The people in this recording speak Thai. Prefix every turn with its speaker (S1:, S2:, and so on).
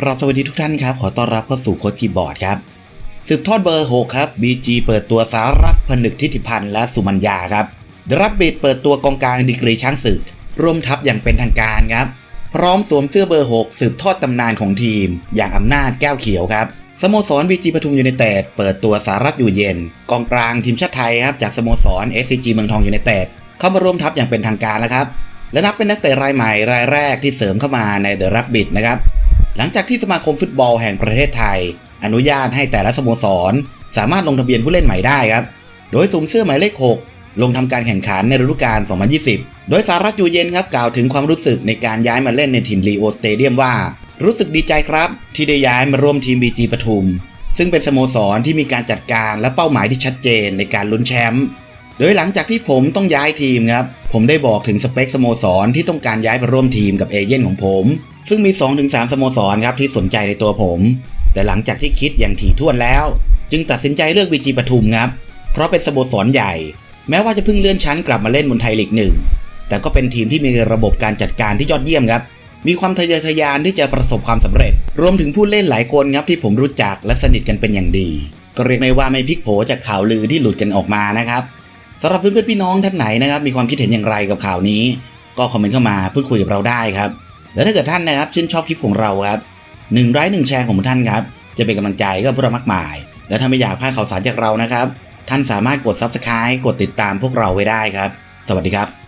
S1: ครับสวัสดีทุกท่านครับ ขอต้อนรับเข้าสู่โค้ชกีบอร์ดครับ สืบทอดเบอร์ 6 ครับ BG เปิดตัวสารักผนึกทิติพันธ์และสุมัญญาครับดรับบิดเปิดตัวกองกลางดีกรีช้างศึก ร่วมทัพอย่างเป็นทางการครับ พร้อมสวมเสื้อเบอร์ 6 สืบทอดตำนานของทีม อย่างอำนาจแก้วเขียวครับสโมสร BG ปทุมยูไนเต็ดเปิดตัวสารัตอยู่เย็น กองกลางทีมชาติไทยครับจากสโมสร SCG เมืองทองยูไนเต็ดเข้ามาร่วมทัพอย่างเป็นทางการแล้วครับและนับเป็นนักเตะรายใหม่รายแรกที่เสริมเข้ามาในเดอะรับบิดนะครับ หลังจากที่สมาคมฟุตบอลแห่งประเทศไทย อนุญาตให้แต่ละสโมสร สามารถลงทะเบียนผู้เล่นใหม่ได้ครับ โดยสุมเสื้อหมายเลข 6 ลงทำการแข่งขันในฤดูกาล 2020 โดยสารัตอยู่เย็นครับกล่าวถึงความรู้สึกในการย้ายมาเล่นในทีมลีโอสเตเดียมว่า รู้สึกดีใจครับ ที่ได้ย้ายมาร่วมทีม BG ปทุม ซึ่งเป็นสโมสรที่มีการจัดการและเป้าหมายที่ชัดเจนในการลุ้นแชมป์โดยหลังจากที่ผมต้องย้ายทีมครับ ผมได้บอกถึงสเปคสโมสรที่ต้องการย้ายไปร่วมทีมกับเอเย่นของผม ซึ่งมี 2-3 สโมสรครับที่สนใจในตัวผม แต่หลังจากที่คิดอย่างถี่ถ้วนแล้ว จึงตัดสินใจเลือกบีจีปทุมครับ เพราะเป็นสโมสรใหญ่ แม้ว่าจะเพิ่งเลื่อนชั้นกลับมาเล่นบนไทยลีกหนึ่งแต่ก็เป็นทีมที่มีระบบการจัดการที่ยอดเยี่ยมครับมีความทะเยอทะยานที่จะประสบความสำเร็จ รวมถึงผู้เล่นหลายคนครับที่ผมรู้จักและสนิทกันเป็นอย่างดี ก็เรียกได้ว่าไม่พลิกโผจากข่าวลือที่หลุดกันออกมานะครับสำหรับเพื่อนๆพี่น้องท่านไหนนะครับมีความคิดเห็นอย่างไรกับข่าวนี้ ก็คอมเมนต์เข้ามาพูดคุยกับเราได้ครับ แล้วถ้าเกิดท่านนะครับชื่นชอบคลิปของเราครับหนึ่งไลค์หนึ่งแชร์ของท่านครับ จะเป็นกำลังใจกับพวกเรามากมาย และถ้าไม่อยากพลาดข่าวสารจากเรานะครับ ท่านสามารถกด Subscribe กดติดตามพวกเราไว้ได้ครับ สวัสดีครับ